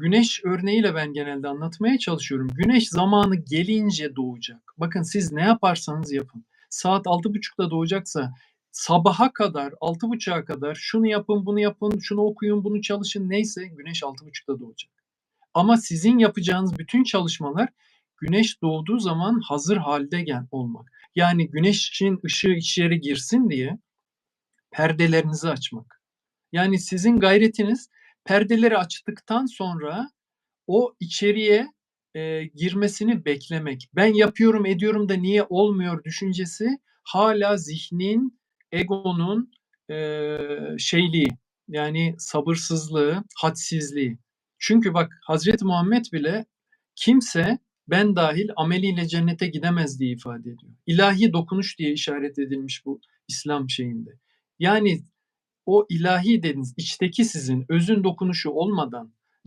güneş örneğiyle ben genelde anlatmaya çalışıyorum. Güneş zamanı gelince doğacak. Bakın siz ne yaparsanız yapın. Saat 6.30'da doğacaksa sabaha kadar, 6.30'a kadar şunu yapın, bunu yapın, şunu okuyun, bunu çalışın neyse güneş 6.30'da doğacak. Ama sizin yapacağınız bütün çalışmalar güneş doğduğu zaman hazır halde gel olmak. Yani güneşin ışığı içeri girsin diye perdelerinizi açmak. Yani sizin gayretiniz perdeleri açtıktan sonra o içeriye e, girmesini beklemek. Ben yapıyorum ediyorum da niye olmuyor düşüncesi hala zihnin, egonun e, şeyliği yani sabırsızlığı, hadsizliği. Çünkü bak Hazreti Muhammed bile kimse ben dahil ameliyle cennete gidemez diye ifade ediyor. İlahi dokunuş diye işaret edilmiş bu İslam şeyinde. Yani o ilahi dediniz içteki sizin özün dokunuşu olmadan